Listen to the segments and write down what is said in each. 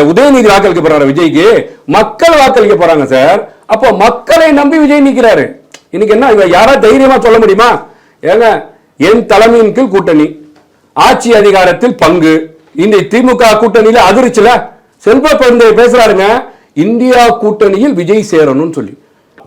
உதயநிதி வாக்களிக்க போறாரு விஜய்க்கு? மக்கள் வாக்களிக்க போறாங்க சார். அப்போ மக்களை நம்பி விஜய் நிற்கிறாரு இன்னைக்கு என்ன இவ யாரா தைரியமா சொல்ல முடியுமா? ஏங்க என் தலைமையின் கீழ் கூட்டணி ஆட்சி அதிகாரத்தில் பங்கு. இந்த திமுக கூட்டணியில அதிர்ச்சில செல்வ பெருந்தை பேசுறாருங்க இந்தியா கூட்டணியில் விஜய் சேரணும்னு சொல்லி.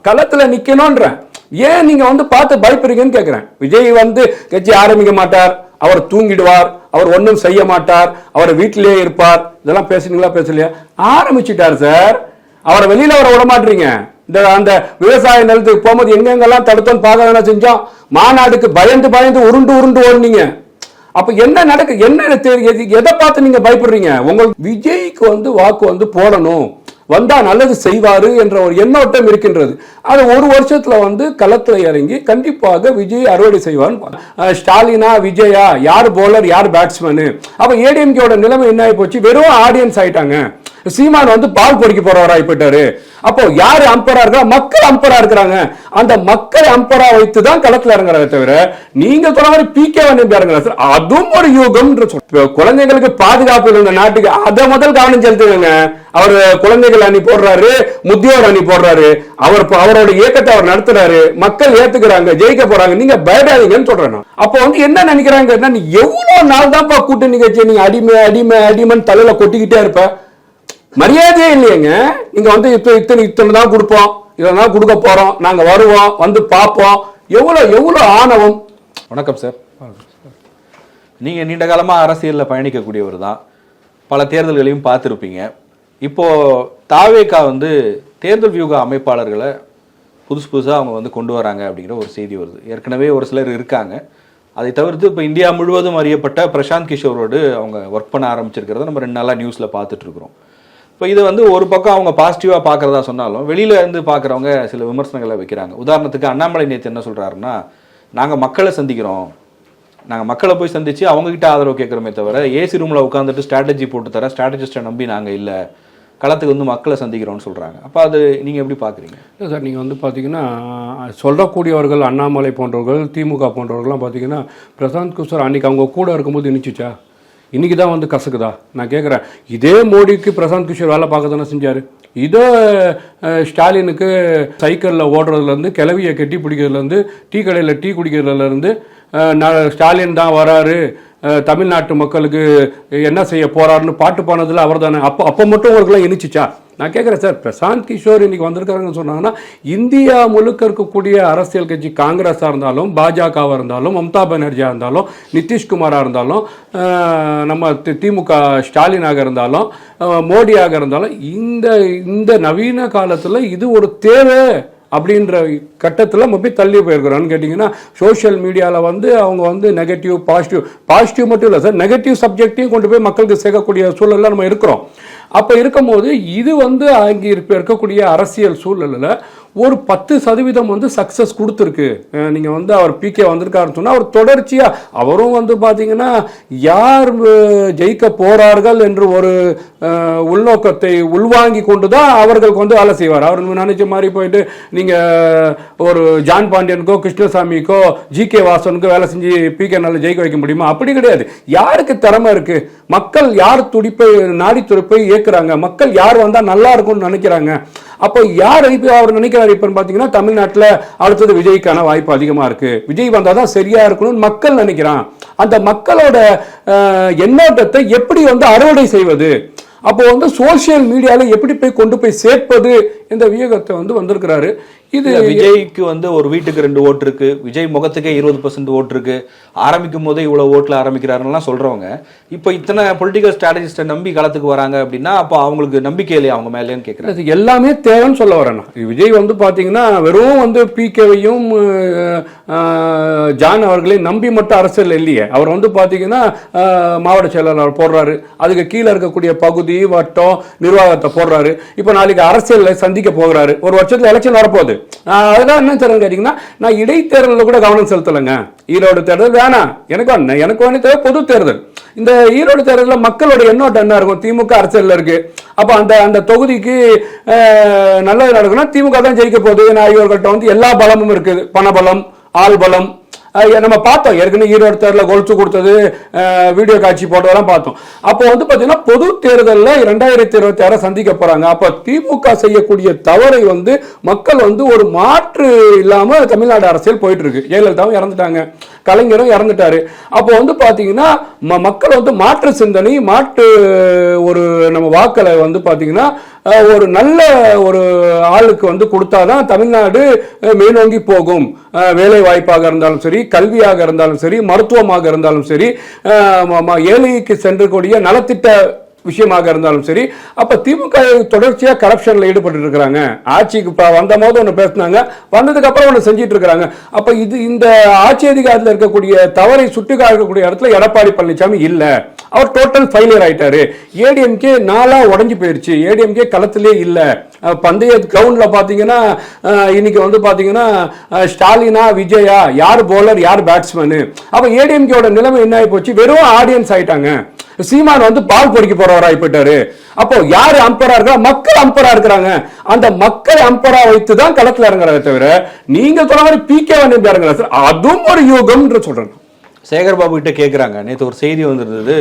களத்துல நிக்கணும்ன்ற. ஏன் நீங்க வந்து பார்த்து பயப்படுறீங்கன்னு கேட்கிறேன் விஜய் வந்து கட்சி ஆரம்பிக்க மாட்டார். அவர் தூங்கிடுவார் அவர் ஒன்றும் செய்ய மாட்டார் அவர் வீட்டிலேயே இருப்பார். இதெல்லாம் பேசுனீங்களா பேசலையா? ஆரம்பிச்சிட்டார் சார். அவரை வெளியில் அவரை விட மாட்டீங்க இந்த அந்த விவசாய நிலத்துக்கு போகும்போது எங்கெங்கெல்லாம் தடுத்தோன்னு பார்க்க வேணா செஞ்சோம் மாநாடுக்கு பயந்து பயந்து உருண்டு உருண்டு ஓடுனீங்க. அப்ப என்ன நடக்கு என்ன தெரி- எதை பார்த்து நீங்க பயப்படுறீங்க? உங்களுக்கு விஜய்க்கு வந்து வாக்கு வந்து போடணும். வந்தா நல்லது செய்வாரு என்ற ஒரு எண்ணோட்டம் இருக்கின்றது. அது ஒரு வருஷத்துல வந்து களத்துல இறங்கி கண்டிப்பாக விஜய் அறுவடை செய்வான்னு ஸ்டாலினா விஜயா யார் போலர் யார் பேட்ஸ்மேனு அப்ப ஏடிஎம்கேயோட நிலைமை என்ன ஆகி போச்சு? வெறும் ஆடியன்ஸ் ஆயிட்டாங்க. சீமான் வந்து பால் பொறிக்க போறவராய் போயிட்டாரு. அப்போ யார் அம்பரா இருக்கா? மக்கள் அம்பரா இருக்கிறாங்க. அந்த மக்கள் அம்பரா வைத்து தான் களத்துல இறங்குறாங்க தவிர நீங்க சொன்ன மாதிரி பிகே வந்து இறங்குறா சார் அதுவும் ஒரு யூகம் குழந்தைங்களுக்கு பாதுகாப்பு இல்லை நாட்டுக்கு அதை முதல் கவனம் செலுத்துங்க. அவர் குழந்தைகள் அணி போடுறாரு. முதியோர் அணி போடுறாரு. அவர் அவரோட இயக்கத்தை அவர் நடத்துறாரு. மக்கள் ஏத்துக்கிறாங்க ஜெயிக்க போறாங்க. நீங்க பயப்படாதீங்கன்னு சொல்றேன் அப்போ வந்து என்ன நினைக்கிறாங்க நீ எவ்வளவு நாள் தான்ப்பா கூட்டணி கட்சி நீங்க அடிமை அடிமை அடிமைன்னு தலையில கொட்டிக்கிட்டே இருப்ப? மரியாதையே இல்லையங்க. நீங்க வந்து இத்தனை இத்தனை இத்தனை தான் கொடுப்போம். இதெல்லாம் கொடுக்க போறோம். நாங்க வருவோம் வந்து பார்ப்போம். எவ்வளவு எவ்வளவு ஆணவம். வணக்கம் சார். நீங்க நீண்ட காலமா அரசியல்ல பயணிக்கக்கூடியவர் தான். பல தேர்தல்களையும் பார்த்துருப்பீங்க. இப்போது தாவேகா வந்து தேர்தல் வியூக அமைப்பாளர்களை புதுசு புதுசாக அவங்க வந்து கொண்டு வராங்க அப்படிங்கிற ஒரு செய்தி வருது. ஏற்கனவே ஒரு சிலர் இருக்காங்க. அதை தவிர்த்து இப்போ இந்தியா முழுவதும் அறியப்பட்ட பிரசாந்த் கிஷோரோடு அவங்க ஒர்க் பண்ண ஆரம்பிச்சிருக்கிறத நம்ம ரெண்டு நாளாக நியூஸில் பார்த்துட்ருக்குறோம் இப்போ இது வந்து ஒரு பக்கம் அவங்க பாசிட்டிவாக பார்க்குறதா சொன்னாலும் வெளியில இருந்து பார்க்குறவங்க சில விமர்சனங்களை வைக்கிறாங்க. உதாரணத்துக்கு அண்ணாமலை நேற்று என்ன சொல்கிறாருன்னா நாங்கள் மக்களை சந்திக்கிறோம். நாங்கள் மக்களை போய் சந்தித்து அவங்கக்கிட்ட ஆதரவு கேட்குறோமே தவிர ஏசி ரூமில் உட்காந்துட்டு ஸ்ட்ராட்டஜி போட்டு தர ஸ்ட்ராட்டஜிஸ்ட்டை நம்பி நாங்கள் இல்லை. களத்துக்கு வந்து மக்களை சந்திக்கிறோம்னு சொல்கிறாங்க அப்போ அது நீங்கள் எப்படி பார்க்குறீங்க இல்லை சார் நீங்கள் வந்து பார்த்தீங்கன்னா சொல்லக்கூடியவர்கள் அண்ணாமலை போன்றவர்கள் திமுக போன்றவர்கள்லாம் பார்த்தீங்கன்னா பிரசாந்த் கிஷோர் அன்னைக்கு அவங்க கூட இருக்கும்போது இனிச்சுச்சா இன்னைக்கு தான் வந்து கசக்குதா? நான் கேட்குறேன் இதே மோடிக்கு பிரசாந்த் கிஷோர் வேலை பார்க்க தானே செஞ்சார்? இதோ ஸ்டாலினுக்கு சைக்கிளில் ஓடுறதுலேருந்து கிளவியை கட்டி பிடிக்கிறதுலேருந்து டீ கடையில் டீ குடிக்கிறதுலேருந்து ஸ்டாலின் தான் வராரு. தமிழ்நாட்டு மக்களுக்கு என்ன செய்ய போறாருன்னு பாட்டு பானதில் அவர் தானே அப்போ அப்போ மட்டும் உங்களுக்குலாம் இனிச்சிச்சா நான் கேட்குறேன் சார் பிரசாந்த் கிஷோர் இன்னைக்கு வந்திருக்காருன்னு சொன்னாங்கன்னா இந்தியா முழுக்க இருக்கக்கூடிய அரசியல் கட்சி காங்கிரஸாக இருந்தாலும் பாஜகவாக இருந்தாலும் மம்தா பானர்ஜியாக இருந்தாலும் நிதிஷ்குமாராக இருந்தாலும் நம்ம தி- திமுக ஸ்டாலினாக இருந்தாலும் மோடியாக இருந்தாலும் இந்த இந்த நவீன காலத்தில் இது ஒரு தேவை. அப்படின்ற கட்டத்தில் நம்ம போய் தள்ளி போயிருக்கிறோம்னு கேட்டிங்கன்னா சோஷியல் மீடியாவில் வந்து அவங்க வந்து நெகட்டிவ் பாசிட்டிவ் பாசிட்டிவ் மட்டும் இல்லை சார் நெகட்டிவ் சப்ஜெக்டையும் கொண்டு போய் மக்களுக்கு சேர்க்கக்கூடிய சூழலில் நம்ம இருக்கிறோம். அப்போ இருக்கும்போது இது வந்து அங்கே இருப்ப இருக்கக்கூடிய அரசியல் சூழலில் ஒரு பத்து சதவீதம் வந்து சக்ஸஸ் கொடுத்துருக்கு. நீங்கள் வந்து அவர் பிகே வந்திருக்காருன்னு சொன்னால் அவர் தொடர்ச்சியாக அவரும் வந்து பார்த்தீங்கன்னா யார் ஜெயிக்க போகிறார்கள் என்று ஒரு உள்நோக்கத்தை உள்வாங்கி கொண்டு தான் அவர்களுக்கு வந்து வேலை செய்வார். அவர் நினைச்ச மாதிரி போயிட்டு நீங்கள் ஒரு ஜான் பாண்டியனுக்கோ கிருஷ்ணசாமிக்கோ ஜி கே வாசனுக்கோ வேலை செஞ்சு பிகே நல்ல ஜெயிக்க வைக்க முடியுமா? அப்படி கிடையாது. யாருக்கு திறமை இருக்குது மக்கள் யார் துடிப்பை நாடி துடிப்பை இயக்குறாங்க மக்கள் யார் வந்தா நல்லா இருக்கும்னு நினைக்கிறாங்க? அப்போ யார் இப்போ அவர் நினைக்கிறார் இப்போன்னு பார்த்தீங்கன்னா தமிழ்நாட்டில் அடுத்தது விஜய்க்கான வாய்ப்பு அதிகமாக இருக்கு. விஜய் வந்தால் தான் சரியா இருக்கணும்னு மக்கள் நினைக்கிறான். அந்த மக்களோட எண்ணோட்டத்தை எப்படி வந்து அறுவடை செய்வது? அப்போ வந்து சோஷியல் மீடியாவில் எப்படி போய் கொண்டு போய் சேர்ப்பது இந்த வியூகத்தை வந்து வந்திருக்கிறாரு. இது விஜய்க்கு வந்து ஒரு வீட்டுக்கு ரெண்டு ஓட்டு இருக்கு. விஜய் முகத்துக்கே இருபது பர்சன்ட் ஓட்டு இருக்கு. ஆரம்பிக்கும் போதே இவ்வளவு ஓட்டுல ஆரம்பிக்கிறாருலாம் சொல்றவங்க. இப்போ இத்தனை பொலிட்டிக்கல் ஸ்ட்ராட்டஜிஸ்ட்டை நம்பி களத்துக்கு வராங்க அப்படின்னா அப்போ அவங்களுக்கு நம்பிக்கை இல்லையா அவங்க மேலேன்னு கேட்குறேன் இது எல்லாமே தேவைன்னு சொல்ல வரேன். விஜய் வந்து பாத்தீங்கன்னா வெறும் வந்து பிகேவையும் ஜான் அவர்களையும் நம்பி மட்டும் அரசியல் இல்லையே. அவர் வந்து பாத்தீங்கன்னா அஹ், மாவட்ட செயலாளர் போடுறாரு. அதுக்கு கீழே இருக்கக்கூடிய பகுதி வட்டம் நிர்வாகத்தை போடுறாரு. இப்போ நாளைக்கு அரசியல்ல சந்திக்க போகிறாரு. ஒரு வருஷத்துல எலெக்ஷன் வரப்போகுது. அஹ், அதெல்லாம் என்ன சொல்றேன்னு கேட்டீங்கன்னா நான் இடைத்தேர்தலில் கூட கவனம் செலுத்தலைங்க. ஈரோடு தேர்தல் வேணாம் எனக்கு ஒன்று எனக்கு ஒன்று தேவை பொது தேர்தல். இந்த ஈரோடு தேர்தலில் மக்களோட எண்ணோட்டம் என்ன இருக்கும்? திமுக அரசியல்ல இருக்கு. அப்போ அந்த அந்த தொகுதிக்கு நல்லது நடக்கணும் திமுக தான் ஜெயிக்க போகுது. நாயகர்கள்ட்ட வந்து எல்லா பலமும் இருக்குது பணபலம் ஆள் பலம் நம்ம பார்த்தோம். ஏற்கனவே ஈரோடு தேர்தலில் கொலுச்சு கொடுத்தது வீடியோ காட்சி போட்டதெல்லாம் பார்த்தோம். அப்போ வந்து பார்த்தீங்கன்னா பொது தேர்தலில் இரண்டாயிரத்தி இருபத்தி ஆறு சந்திக்க போகிறாங்க அப்போ திமுக செய்யக்கூடிய தவறை வந்து மக்கள் வந்து ஒரு மாற்று இல்லாமல் தமிழ்நாடு அரசியல் போயிட்டு இருக்கு. ஜெயலலிதாவும் இறந்துட்டாங்க. கலைஞரும் இறந்துட்டாரு. அப்போ வந்து பாத்தீங்கன்னா ம- மக்கள் வந்து மாற்று சிந்தனை மாற்று ஒரு நம்ம வாக்களை வந்து பாத்தீங்கன்னா ஒரு நல்ல ஒரு ஆளுக்கு வந்து கொடுத்தாதான் தமிழ்நாடு மேலோங்கி போகும். வேலை வாய்ப்பாக இருந்தாலும் சரி கல்வியாக இருந்தாலும் சரி மருத்துவமாக இருந்தாலும் சரி ஏழைக்கு சென்றக்கூடிய நலத்திட்ட விஷயமாக இருந்தாலும் சரி அப்போ திமுக தொடர்ச்சியாக கரப்ஷனில் ஈடுபட்டு இருக்கிறாங்க ஆட்சிக்கு இப்போ வந்த போது ஒன்று பேசினாங்க வந்ததுக்கு அப்புறம் ஒன்று செஞ்சுட்டு இருக்கிறாங்க அப்போ இது இந்த ஆட்சி அதிகாரத்தில் இருக்கக்கூடிய தவறை சுட்டி காட்டக்கூடிய இடத்துல எடப்பாடி பழனிசாமி இல்லை. அவர் டோட்டல் ஃபெயிலியர் ஆயிட்டாரு. ஏடிஎம்கே நாளா உடஞ்சி போயிருச்சு. ஏடிஎம்கே களத்திலே இல்லை. பந்தய கிரவுண்ட்ல பாத்தீங்கன்னா இன்னைக்கு வந்து பாத்தீங்கன்னா ஸ்டாலினா விஜயா யார் போலர் யார் பேட்ஸ்மேனு அப்ப ஏடிஎம்கேவோட நிலைமை என்ன ஆகி போச்சு? வெறும் ஆடியன்ஸ் ஆயிட்டாங்க. சீமான் வந்து பால் பொறிக்க போறவராய் போயிட்டாரு அப்போ யாரு அம்பரா இருக்கா? மக்கள் அம்பரா இருக்கிறாங்க. அந்த மக்கள் அம்பரா வைத்து தான் களத்துல இறங்குறாங்க தவிர நீங்க சொன்ன மாதிரி பி கே வந்து இறங்குறாங்க சார் அதுவும் ஒரு யூகம்ன்ற சொல்றேன். சேகர் பாபு கிட்ட கேட்குறாங்க நேற்று ஒரு செய்தி வந்திருந்தது.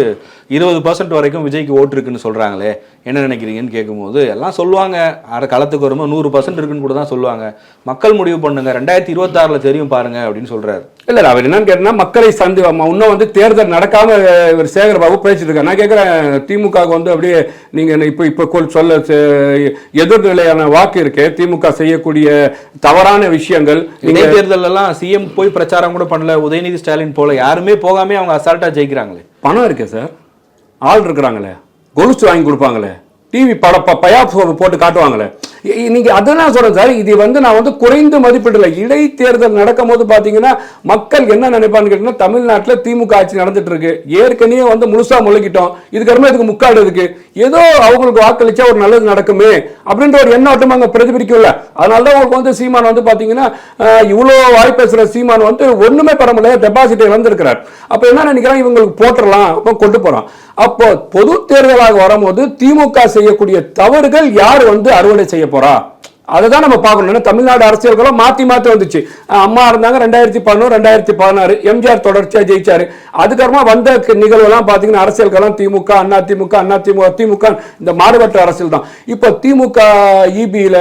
இருபது பர்சன்ட் வரைக்கும் விஜய்க்கு ஓட்டு இருக்குன்னு சொல்றாங்களே என்ன நினைக்கிறீங்கன்னு கேட்கும்போது எல்லாம் சொல்லுவாங்க. அரை களத்துக்கு வரும்போது நூறு பர்சன்ட் இருக்குன்னு கூட தான் சொல்லுவாங்க. மக்கள் முடிவு பண்ணுங்க. ரெண்டாயிரத்தி இருபத்தாறுல தெரியும் பாருங்க அப்படின்னு சொல்றாரு. இல்ல அவர் என்னன்னு கேட்டா மக்களை சந்தி இன்னும் வந்து தேர்தல் நடக்காம இவர் சேகர் பாபு பேசிட்டு இருக்காரு. நான் கேட்கிறேன் திமுக க்கு வந்து அப்படியே நீங்க என்ன இப்ப இப்ப சொல்ல எதிர்நிலையான வாக்கு இருக்கு. திமுக செய்யக்கூடிய தவறான விஷயங்கள். இடைத்தேர்தல் எல்லாம் சிஎம் போய் பிரச்சாரம் கூட பண்ணல. உதயநிதி ஸ்டாலின் போல யாருமே போகாமே அவங்க அசால்ட்டா ஜெயிக்கிறாங்களே. பணம் இருக்கே சார். ஆள் இருக்கிறாங்களே. கொலுசு வாங்கி கொடுப்பாங்களே. டிவி பட பயாப் போட்டு காட்டுவாங்களே. இ- இ- நீங்க அதான் சொல்றேன் சார். இது வந்து நான் வந்து குறைந்து மதிப்பிடல இடைத்தேர்தல் நடக்கும் போது பாத்தீங்கன்னா மக்கள் என்ன நினைப்பான்னு கேட்டீங்கன்னா தமிழ்நாட்டில் திமுக ஆட்சி நடந்துட்டு இருக்கு ஏற்கனவே வந்து முழுசா முழுகிட்டோம் இதுக்கப்புறமா இதுக்கு முக்காடு இருக்கு. ஏதோ அவங்களுக்கு வாக்களிச்சா ஒரு நல்லது நடக்குமே அப்படின்ற ஒரு எண்ணோட்டம் அங்க பிரதிபலிக்கும்ல அதனாலதான் உங்களுக்கு வந்து சீமான் வந்து பாத்தீங்கன்னா இவ்வளோ இவ்வளவு வாய் பேசுற சீமான் வந்து ஒண்ணுமே பெற முடியாது டெபாசிட்டை இழந்திருக்கிறார். அப்ப என்ன நினைக்கிறான்? இவங்களுக்கு போட்டுறலாம் அப்ப கொண்டு போறான். அப்போ பொது தேர்தலாக வரும்போது திமுக செய்ய செய்யக்கூடிய தவறுகள் யார் வந்து அறுவடை செய்ய போறா? அதை தான் நம்ம பார்க்கணும். ஏன்னா தமிழ்நாடு அரசியல்களும் மாத்தி மாத்தி வந்துச்சு. அம்மா இருந்தாங்க ரெண்டாயிரத்தி பதினோரு ரெண்டாயிரத்தி பதினாறு. எம்ஜிஆர் தொடர்ச்சியா ஜெயிச்சாரு. அதுக்கப்புறமா வந்த நிகழ்வு எல்லாம் பாத்தீங்கன்னா அரசியல்களும் திமுக அண்ணா திமுக அண்ணா திமுக திமுக இந்த மாறுபட்ட அரசியல் தான். இப்போ திமுக இபியில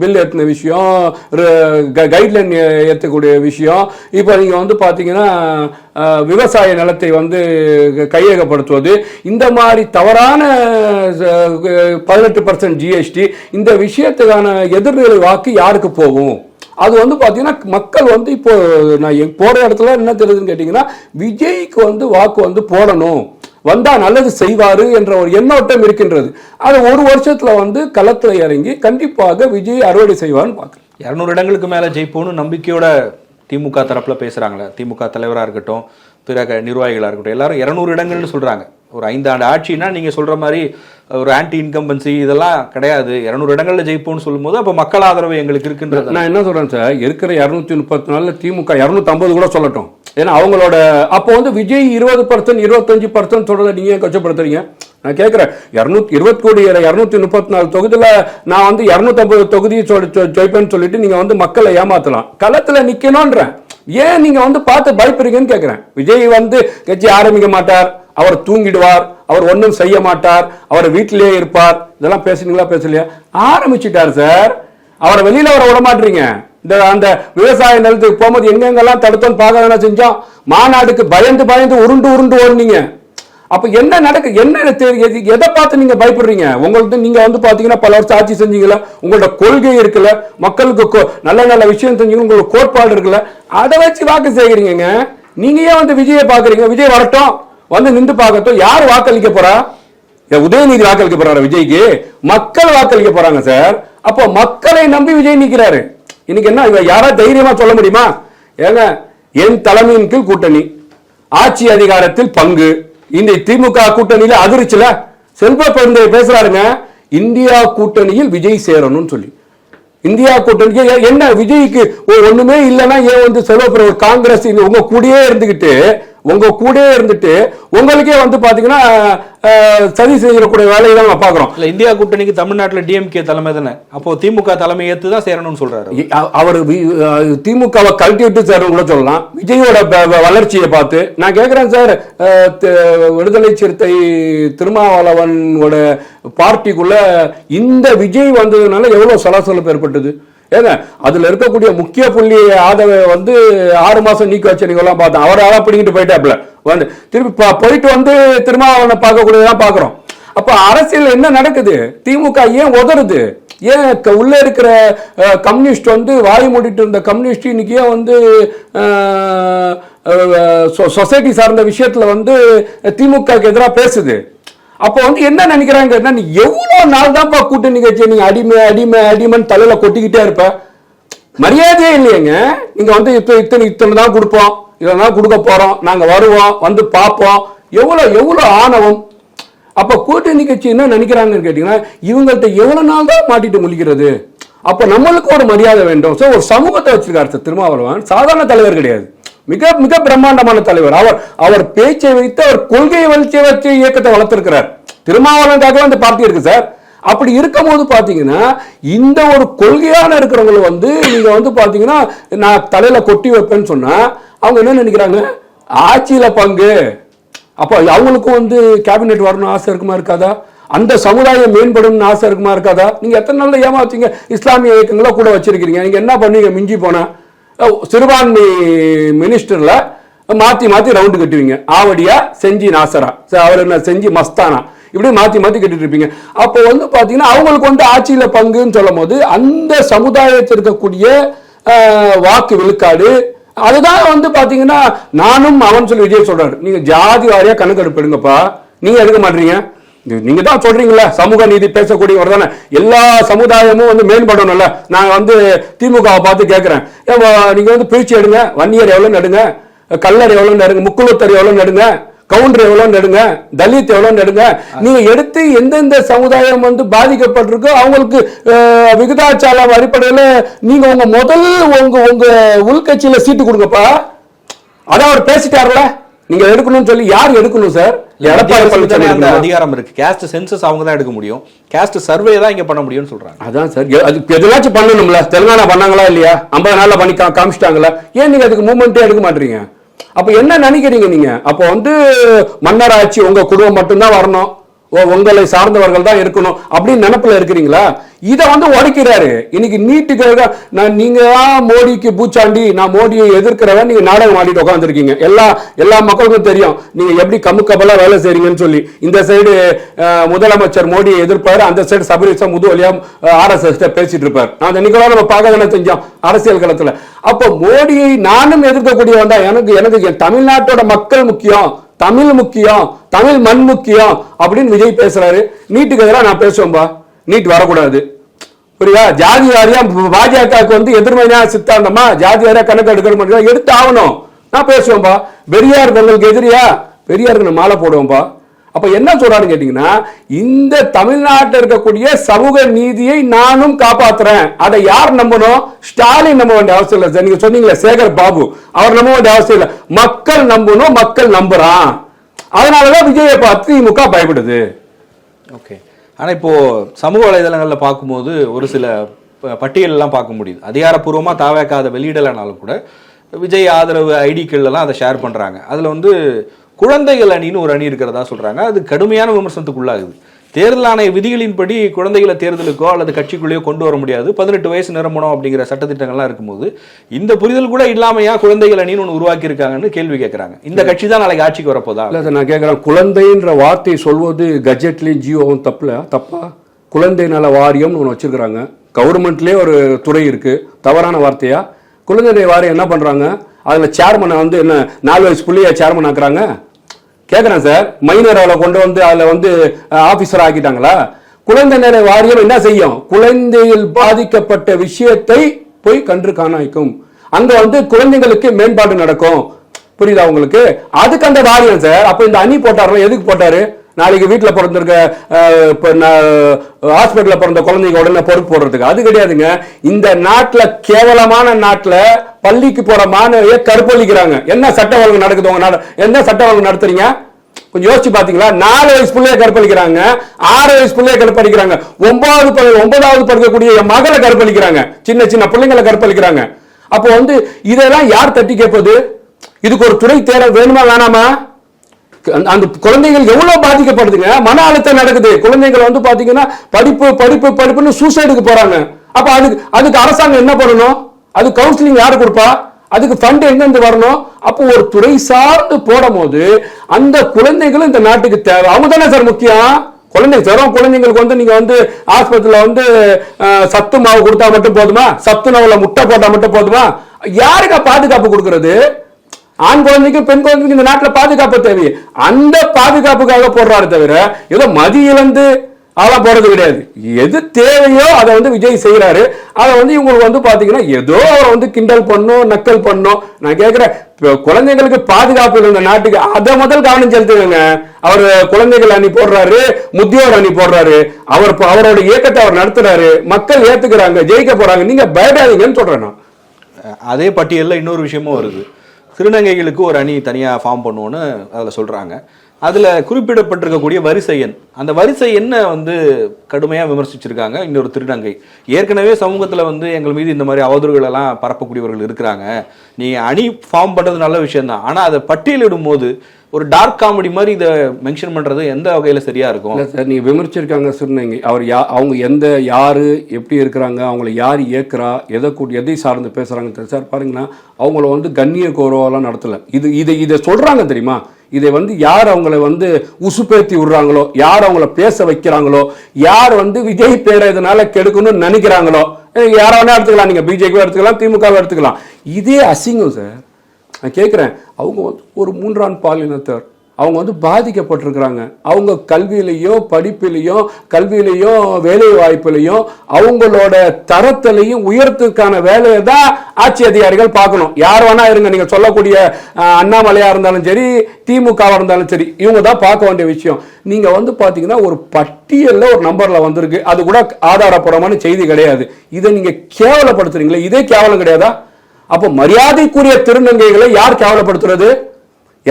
பில் ஏற்றின விஷயம் கைட்லைன் ஏற்றக்கூடிய விஷயம். இப்போ நீங்க வந்து பாத்தீங்கன்னா விவசாய நிலத்தை வந்து கையகப்படுத்துவது. இந்த மாதிரி தவறான பதினெட்டு பர்சன்ட் ஜிஎஸ்டி இந்த விஷயத்துக்கான எதிர்நிலை வாக்கு யாருக்கு போகும்? அது வந்து பார்த்தீங்கன்னா மக்கள் வந்து இப்போ நான் போகிற இடத்துல என்ன தெரியுதுன்னு கேட்டிங்கன்னா விஜய்க்கு வந்து வாக்கு வந்து போடணும். வந்தால் நல்லது செய்வார் என்ற ஒரு எண்ணோட்டம் இருக்கின்றது. அது ஒரு வருஷத்தில் வந்து களத்தில் இறங்கி கண்டிப்பாக விஜய் அறுவடை செய்வார்னு பார்க்குறேன். இரநூறு இடங்களுக்கு மேலே ஜெயிப்போன்னு நம்பிக்கையோட திமுக தரப்பில் பேசுகிறாங்களே திமுக தலைவராக இருக்கட்டும் பிற நிர்வாகிகளாக இருக்கட்டும் எல்லாரும் இரநூறு இடங்கள்னு சொல்கிறாங்க ஒரு ஐந்தாண்டு ஆட்சினா நீங்கள் சொல்கிற மாதிரி ஒரு ஆன்டி இன்கம்பன்சி இதெல்லாம் கிடையாது. இரநூறு இடங்களில் ஜெயிப்போம்னு சொல்லும்போது அப்போ மக்கள் ஆதரவு எங்களுக்கு இருக்குன்றது நான் என்ன சொல்கிறேன் சார்? இருக்கிற இரநூத்தி முப்பத்தி நாலில் திமுக இரநூத்தம்பது கூட சொல்லட்டும். ஏன்னா அவங்களோட அப்போ வந்து விஜய் இருபது பர்சன்ட் இருபத்தஞ்சு பர்சன்ட் சொல்றத நீங்க ஏன் கொச்சப்படுத்துறீங்க நான் கேட்குறேன் இரநூத்தி இருபத்தி கோடி இரநூத்தி முப்பத்தி நாலு தொகுதியில் நான் வந்து இரநூத்தம்பது தொகுதியை ஜெயிப்பேன்னு சொல்லிட்டு நீங்க வந்து மக்களை ஏமாத்தலாம். களத்தில் நிக்கணும்ன்றேன். ஏன் நீங்க வந்து பார்த்து பயப்படுறீங்கன்னு கேட்குறேன். விஜய் வந்து கட்சி ஆரம்பிக்க மாட்டார் அவர் தூங்கிடுவார் அவர் ஒன்றும் செய்ய மாட்டார் அவர் வீட்டிலேயே இருப்பார். இதெல்லாம் பேசுனீங்களா பேசலையா? ஆரம்பிச்சிட்டார் சார். அவரை வெளியில் வர விட மாட்டீங்க இந்த அந்த விவசாய நிலத்துக்கு போகும்போது எங்கெங்கெல்லாம் தடுத்தோம் பார்க்க செஞ்சோம்? மாநாடுக்கு பயந்து பயந்து உருண்டு உருண்டு ஓடுனீங்க. அப்போ என்ன நடக்கு என்ன தெரி- எதை பார்த்து நீங்கள் பயப்படுறீங்க? உங்களுக்கு நீங்கள் வந்து பார்த்தீங்கன்னா பல வருஷம் ஆட்சி செஞ்சீங்களா உங்களோட கொள்கை இருக்குல்ல மக்களுக்கு நல்ல நல்ல விஷயம் செஞ்சீங்க உங்களுக்கு கோட்பாடு இருக்குல்ல அதை வச்சு வாக்கு சேகரிங்க நீங்கள் ஏன் வந்து விஜயை பார்க்குறீங்க விஜய் வரட்டும். வந்து நின்று பார்க்கட்டும். யார் வாக்களிக்க போறா? ஏன் உதயநிதி வாக்களிக்க போறாரு விஜய்க்கு? மக்கள் வாக்களிக்க போறாங்க சார். அப்போ மக்களை நம்பி விஜய் நிற்கிறாரு இன்னைக்கு என்ன இவ யாரா தைரியமா சொல்ல முடியுமா? ஏங்க என் தலைமையின் கீழ் கூட்டணி ஆட்சி அதிகாரத்தில் பங்கு. இந்த திமுக கூட்டணியில அதிர்ச்சில செல்வ பெருந்தை பேசுறாருங்க இந்தியா கூட்டணியில் விஜய் சேரணும்னு சொல்லி. இந்தியா கூட்டணிக்கு என்ன விஜய்க்கு ஒண்ணுமே இல்லைன்னா ஏன் வந்து செல்வ காங்கிரஸ் உங்க கூடயே இருந்துகிட்டு உங்க கூடயே இருந்துட்டு உங்களுக்கே வந்து பாத்தீங்கன்னா சதி செய்யக்கூடிய வேலையை தான் நம்ம பாக்குறோம் இல்ல இந்தியா கூட்டணிக்கு தமிழ்நாட்டுல டிஎம்கே தலைமை தானே? அப்போ திமுக தலைமை ஏத்து தான் சேரணும்னு சொல்றாரு அவர். திமுகவை கழட்டி விட்டு சேரும் கூட சொல்லலாம். விஜயோட வளர்ச்சியை பார்த்து நான் கேட்கிறேன் சார் விடுதலை சிறுத்தை திருமாவளவனோட பார்ட்டிக்குள்ள இந்த விஜய் வந்ததுனால எவ்வளவு சலசலப்பு ஏற்பட்டது? ஏங்க அதில் இருக்கக்கூடிய முக்கிய புள்ளி ஆதவ வந்து ஆறு மாதம் நீக்க வச்ச பார்த்தோம் அவரால் பிடிங்கிட்டு போயிட்டாப்ல வந்து திருப்பி போயிட்டு வந்து திரும்ப அவனை பார்க்கக்கூடியதான் பார்க்குறோம். அப்போ அரசியல் என்ன நடக்குது? திமுக ஏன் உதறுது? ஏன் க- உள்ள இருக்கிற கம்யூனிஸ்ட் வந்து வாய் மூடிட்டு இருந்த கம்யூனிஸ்ட் இன்னைக்கு ஏன் வந்து சொசைட்டி சார்ந்த விஷயத்துல வந்து திமுகக்கு எதிராக பேசுது? அப்போ வந்து என்ன நினைக்கிறாங்க நீ எவ்வளோ நாள் தான்ப்பா கூட்டணி கட்சி நீங்க அடிமை அடிமை அடிமைன்னு தலையில கொட்டிக்கிட்டே இருப்ப? மரியாதையே இல்லையங்க. நீங்க வந்து இப்போ இத்தனை இத்தனை தான் கொடுப்போம். இதெல்லாம் கொடுக்க போறோம். நாங்க வருவோம் வந்து பார்ப்போம். எவ்வளோ எவ்வளோ ஆணவம். அப்போ கூட்டணி கட்சி என்ன நினைக்கிறாங்கன்னு கேட்டீங்கன்னா இவங்கள்ட்ட எவ்வளோ நாள் தான் மாட்டிட்டு முழிக்கிறது? அப்போ நம்மளுக்கு ஒரு மரியாதை வேண்டும். சோ ஒரு சமூகத்தை வச்சிருக்காரு திருமாவளவன். சாதாரண தலைவர் கிடையாது. மிக மிக பிரம்மாண்டமான தலைவர். அவர் அவர் பேச்சை வைத்து அவர் கொள்கையை வளர்ச்சி வச்சு இயக்கத்தை வளர்த்திருக்கிறார். திருமாவளவனுக்காக அந்த பார்ட்டி இருக்கு சார் அப்படி இருக்கும் போது பார்த்தீங்கன்னா இந்த ஒரு கொள்கையான இருக்கிறவங்களை வந்து நீங்க வந்து பார்த்தீங்கன்னா நான் தலையில கொட்டி வைப்பேன்னு சொன்னா அவங்க என்ன நினைக்கிறாங்க? ஆட்சியில பங்கு. அப்போ அவங்களுக்கும் வந்து கேபினெட் வரணும்னு ஆசை இருக்குமா இருக்காதா? அந்த சமுதாயம் மேம்படும்னு ஆசை இருக்குமா இருக்காதா? நீங்க எத்தனை நாளில் ஏமாச்சிங்க இஸ்லாமிய இயக்கங்கள கூட வச்சிருக்கீங்க நீங்க என்ன பண்ணுவீங்க மிஞ்சி போனா. சிறுபான்மை மினிஸ்டரில் மாற்றி மாற்றி ரவுண்டு கட்டுவீங்க. ஆவடியா செஞ்சி நாசரா. அவர் என்ன செஞ்சி மஸ்தானா? இப்படி மாற்றி மாற்றி கட்டிட்டு இருப்பீங்க. அப்போ வந்து பார்த்தீங்கன்னா அவங்களுக்கு வந்து ஆட்சியில் பங்குன்னு சொல்லும் போது அந்த சமுதாயத்தில் இருக்கக்கூடிய வாக்கு விழுக்காடு அதுதான் வந்து பார்த்தீங்கன்னா நானும் அவன் சொல்லி விஜய் சொல்கிறார் நீங்கள் ஜாதி வாரியாக கணக்கெடுப்பு எடுங்கப்பா. நீங்கள் எடுக்க மாட்டீங்க நீங்க தான் சொல்றீங்களா சமூக நீதி பேசக்கூடியவர் தானே. எல்லா சமுதாயமும் வந்து மேம்படணும்ல. நான் வந்து திமுகவை பார்த்து கேட்குறேன் ஏன் நீங்க வந்து பிரிச்சு எடுங்க வன்னியர் எவ்வளோ நடுங்க கல்லர் எவ்வளோ நடுங்க முக்குளத்தர் எவ்வளோ நடுங்க கவுண்டர் எவ்வளோ நடுங்க தலித் எவ்வளோ நடுங்க. நீங்க எடுத்து எந்தெந்த சமுதாயம் வந்து பாதிக்கப்பட்டிருக்கோ அவங்களுக்கு அஹ், விகிதாச்சார அடிப்படையில நீங்க உங்க முதல் உங்க உங்க உள்கட்சியில சீட்டு கொடுங்கப்பா. அதான் அவர் பேசிட்டாருல. நீங்க எடுக்கணும்னு சொல்லி யார் எடுக்கணும் சார் எடப்பாடி பழனிசாமி அந்த எடுக்கணுமா? அதிகாரம் இருக்கு. கேஸ்ட் சென்சஸ் அவங்க தான் எடுக்க முடியும். கேஸ்ட் சர்வே தான் இங்க பண்ண முடியும்னு சொல்றாங்க. அதான் சார் அதுக்கு எதுனாச்சும் பண்ணணும்ல? தெலுங்கானா பண்ணாங்களா இல்லையா? ஐம்பது நாள்ல பண்ணி காமிச்சிட்டாங்களா? ஏன் நீங்க அதுக்கு மூமெண்ட்டே எடுக்க மாட்டீங்க? அப்ப என்ன நினைக்கிறீங்க நீங்க? அப்போ வந்து மன்னர் ஆட்சி உங்க குடும்பம் மட்டும்தான் வரணும். உங்களை சார்ந்தவர்கள் தான் இருக்கணும் அப்படின்னு நினைப்புல இருக்கிறீங்களா? இதை வந்து உடைக்கிறாரு இன்னைக்கு நீட்டுக்காக நான் நீங்க தான் மோடிக்கு பூச்சாண்டி நான் மோடியை எதிர்க்கிறவன் நீங்க நாடகம் ஆடிட்டு உட்காந்துருக்கீங்க எல்லா எல்லா மக்களுக்கும் தெரியும். நீங்க எப்படி கமுக்கபலா வேலை செய்றீங்கன்னு சொல்லி. இந்த சைடு முதலமைச்சர் மோடியை எதிர்ப்பாரு. அந்த சைடு சபரிசம் முதுவலியா ஆர்எஸ்எஸ் பேசிட்டு இருப்பார். அந்த நிகழ்வா நம்ம பார்க்க தானே செஞ்சோம் அரசியல் களத்துல. அப்போ மோடியை நானும் எதிர்க்கக்கூடியவன் தான். எனக்கு எனக்கு என் தமிழ்நாட்டோட மக்கள் முக்கியம் தமிழ் முக்கியம் தமிழ் மண் முக்கியம் அப்படின்னு விஜய் பேசுறாரு. நீட்டுக்கு எதிராக நான் பேசுவேன்பா. நீட் வரக்கூடாது. புரியுதா? ஜாதி வாரியா பாஜகவுக்கு வந்து எதிர்மறையா சித்தாந்தமா ஜாதி வாரியா கணக்கு எடுக்கணும் எடுத்து ஆகணும். நான் பேசுவேன்பா. பெரியார் உங்களுக்கு எதிரியா? பெரியாருக்கு நான் மாலை போடுவேன்பா. அப்ப என்ன சொல்றான்னு கேட்டீங்கன்னா இந்த தமிழ்நாட்டில் இருக்கக்கூடிய சமூக நீதியை நானும் காப்பாத்துறேன். அதை யார் நம்பணும்? ஸ்டாலின் நம்ப வேண்டிய அவசியம் இல்லை. சார் நீங்க சொன்னீங்களே சேகர் பாபு. அவர் நம்ப வேண்டிய அவசியம் இல்லை. மக்கள் நம்பணும் மக்கள் நம்புறான். அதனாலதான் விஜயை பார்த்து திமுக பயப்படுது. ஓகே. ஆனால் இப்போது சமூக வலைதளங்களில் பார்க்கும்போது ஒரு சில ப- பார்க்க முடியுது. அதிகாரப்பூர்வமாக தாவேக்காத வெளியிடலைனாலும் கூட விஜய் ஆதரவு ஐடிக்கள்லாம் அதை ஷேர் பண்ணுறாங்க அதில் வந்து குழந்தைகள் அணின்னு ஒரு அணி இருக்கிறதா சொல்கிறாங்க அது கடுமையான விமர்சனத்துக்குள்ளாகுது. தேர்தல் ஆணைய விதிகளின்படி குழந்தைகளை தேர்தலுக்கோ அல்லது கட்சிக்குள்ளேயோ கொண்டு வர முடியாது. பதினெட்டு வயசு நிரம்பணும் அப்படிங்கிற சட்டத்திட்டங்கள்லாம் இருக்கும்போது இந்த புரிதல் கூட இல்லாமையா குழந்தைகள் அணின்னு ஒன்று உருவாக்கி இருக்காங்கன்னு கேள்வி கேட்கறாங்க. இந்த கட்சி தான் நாளைக்கு ஆட்சிக்கு வரப்போதா? இல்ல நான் கேட்குறேன் குழந்தைன்ற வார்த்தை சொல்வது கஜெட்லையும் ஜியோவும் தப்புல தப்பா? குழந்தை நல வாரியம்னு ஒன்று வச்சிருக்கிறாங்க. கவர்மெண்ட்லேயே ஒரு துறை இருக்கு தவறான வார்த்தையா? குழந்தை வாரியம் என்ன பண்றாங்க? அதுல சேர்மனை வந்து என்ன நாலு வயசு புள்ளைய சேர்மன் ஆக்குறாங்க? கேட்குறேன் சார். மைனர் அவளை கொண்டு வந்து அதில் வந்து ஆஃபீஸர் ஆக்கிட்டாங்களா? குழந்தை நல வாரியம் என்ன செய்யும்? குழந்தையில் பாதிக்கப்பட்ட விஷயத்தை போய் கன்று காணாய்க்கும். அங்க வந்து குழந்தைங்களுக்கு மேம்பாடு நடக்கும். புரியுதா உங்களுக்கு? அதுக்கு அந்த வாரியம் சார். அப்ப இந்த அணி போட்டார் எதுக்கு போட்டாரு? நாளைக்கு வீட்டில் பிறந்திருக்க இப்போ ஹாஸ்பிட்டலில் பிறந்த குழந்தைங்க உடனே பொறுப்பு போடுறதுக்கு. அது கிடையாதுங்க. இந்த நாட்டில் கேவலமான நாட்டில் பள்ளிக்கு போகிற மாணவியை கற்பழிக்கிறாங்க என்ன சட்ட ஒழுங்கு நடக்குது உங்க நாடு? என்ன சட்ட ஒழுங்கு நடத்துறீங்க? கொஞ்சம் யோசிச்சு பாத்தீங்களா? நாலு வயசு பிள்ளைய கற்பழிக்கிறாங்க ஆறு வயசு பிள்ளைய கற்பழிக்கிறாங்க ஒன்பதாவது ப- ஒன்பதாவது படிக்கக்கூடிய என் மகளை கற்பழிக்கிறாங்க சின்ன சின்ன பிள்ளைங்களை கற்பழிக்கிறாங்க அப்போ வந்து இதெல்லாம் யார் தட்டி கேட்பது? இதுக்கு ஒரு துறை தேர வேணுமா வேணாமா? அந்த- அந்த குழந்தைகள் எவ்வளவு பாதிக்கப்படுதுங்க? மன அழுத்தம் நடக்குது. குழந்தைகள் வந்து பாத்தீங்கன்னா படிப்பு படிப்பு படிப்புன்னு சூசைடுக்கு போறாங்க. அப்ப அதுக்கு அதுக்கு அரசாங்கம் என்ன பண்ணணும்? அது கவுன்சிலிங் யாரு கொடுப்பா? அதுக்கு ஃபண்ட் எங்கேருந்து வரணும்? அப்போ ஒரு துறை சார்ந்து போடும் போது அந்த குழந்தைகளும் இந்த நாட்டுக்கு தேவை. அவங்க தானே சார் முக்கியம்? குழந்தை வெறும் குழந்தைங்களுக்கு வந்து நீங்க வந்து ஆஸ்பத்திரியில் வந்து சத்து மாவு கொடுத்தா மட்டும் போதுமா? சத்து நவல முட்டை போட்டா மட்டும் போதுமா? யாருக்கா பாதுகாப்பு கொடுக்கறது? ஆண் குழந்தைக்கும் பெண் குழந்தைக்கும் இந்த நாட்டுல பாதுகாப்பு தேவை அந்த பாதுகாப்புக்காக போடுறாரு தவிர ஏதோ மதி இழந்து அதெல்லாம் போறது கிடையாது. எது தேவையோ அதை வந்து விஜய் செய்யறாரு அதை வந்து இவங்களுக்கு வந்து பாத்தீங்கன்னா ஏதோ அவரை வந்து கிண்டல் பண்ணும் நக்கல் பண்ணும். நான் கேட்குறேன் குழந்தைங்களுக்கு பாதுகாப்பு இருந்த இந்த நாட்டுக்கு அதை முதல் கவனம் செலுத்துங்க அவர் குழந்தைகள் அணி போடுறாரு முதியோர் அணி போடுறாரு. அவர் அவரோட இயக்கத்தை அவர் நடத்துறாரு. மக்கள் ஏத்துக்கிறாங்க ஜெயிக்க போறாங்க. நீங்க பயப்படாதீங்கன்னு சொல்றேன் அதே பட்டியலில் இன்னொரு விஷயமும் வருது. திருநங்கைகளுக்கு ஒரு அணி தனியாக ஃபார்ம் பண்ணுவோன்னு அதில் சொல்கிறாங்க அதில் குறிப்பிடப்பட்டிருக்கக்கூடிய வரிசை எண். அந்த வரிசை எண்ணை வந்து கடுமையாக விமர்சிச்சிருக்காங்க. இன்னொரு திருநங்கை. ஏற்கனவே சமூகத்தில் வந்து எங்கள் மீது இந்த மாதிரி அவதூறுகள் எல்லாம் பரப்பக்கூடியவர்கள் இருக்கிறாங்க. நீ அணி ஃபார்ம் பண்ணுறது நல்ல விஷயம்தான். ஆனால் அதை பட்டியலிடும் போது ஒரு டார்க் காமெடி மாதிரி இதை மென்ஷன் பண்ணுறது எந்த வகையில் சரியாக இருக்கும்? இல்லை சார் நீங்கள் விமர்சிச்சிருக்காங்க சொன்னீங்க அவர் யா அவங்க எந்த யார் எப்படி இருக்கிறாங்க அவங்கள யார் இயக்குறா எதை கூட்டி எதை சார்ந்து பேசுகிறாங்க சார் பாருங்கன்னா அவங்கள வந்து கண்ணிய கௌரவம்லாம் நடத்தலை. இது இதை இதை சொல்கிறாங்க தெரியுமா? இதை வந்து யார் அவங்கள வந்து உசுப்பேத்தி விடுறாங்களோ யார் அவங்கள பேச வைக்கிறாங்களோ யார் வந்து விஜய் பேரை இதனால கெடுக்கணும்னு நினைக்கிறாங்களோ யார வேணா எடுத்துக்கலாம் நீங்கள் பிஜேபி எடுத்துக்கலாம் திமுகவை எடுத்துக்கலாம். இதே அசிங்கம் சார் நான் கேட்குறேன் அவங்க வந்து ஒரு மூன்றாம் பாலினத்தர் அவங்க வந்து பாதிக்கப்பட்டிருக்கிறாங்க. அவங்க கல்வியிலையும் படிப்பிலையும் கல்வியிலையும் வேலை வாய்ப்புலையும் அவங்களோட தரத்திலையும் உயர்த்துக்கான வேலையை தான் ஆட்சி அதிகாரிகள் பார்க்கணும். யார் வேணா இருங்க நீங்க சொல்லக்கூடிய அண்ணாமலையாக அண்ணாமலையா இருந்தாலும் சரி திமுகவாக இருந்தாலும் சரி இவங்க தான் பார்க்க வேண்டிய விஷயம். நீங்க வந்து பாத்தீங்கன்னா ஒரு பட்டியலில் ஒரு நம்பர்ல வந்திருக்கு. அது கூட ஆதாரப்பூர்வமான செய்தி கிடையாது. இதை நீங்க கேவலப்படுத்துறீங்களே? இதே கேவலம் கிடையாதா? அப்போ மரியாதைக்குரிய திருநங்கைகளை யார் கேவலப்படுத்துறது?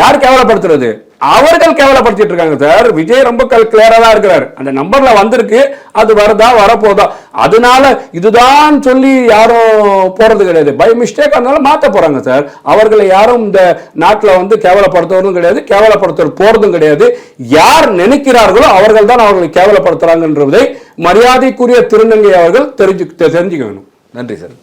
யார் கேவலப்படுத்துறது? அவர்கள் கேவலப்படுத்திட்டு இருக்காங்க சார் விஜய் ரொம்ப கிளியரா தான் இருக்கிறார். அந்த நம்பர்ல வந்திருக்கு. அது வருதா வரப்போதா? அதனால இதுதான் சொல்லி யாரும் போறது கிடையாது. பை மிஸ்டேக் அதனால மாத்த போறாங்க சார் அவர்களை யாரும் இந்த நாட்டில் வந்து கேவலப்படுத்துவதும் கிடையாது கேவலப்படுத்த போறதும் கிடையாது. யார் நினைக்கிறார்களோ அவர்கள் தான் அவர்களை கேவலப்படுத்துறாங்கன்றதை மரியாதைக்குரிய திருநங்கை அவர்கள் தெரிஞ்சு தெரிஞ்சுக்க வேணும் நன்றி சார்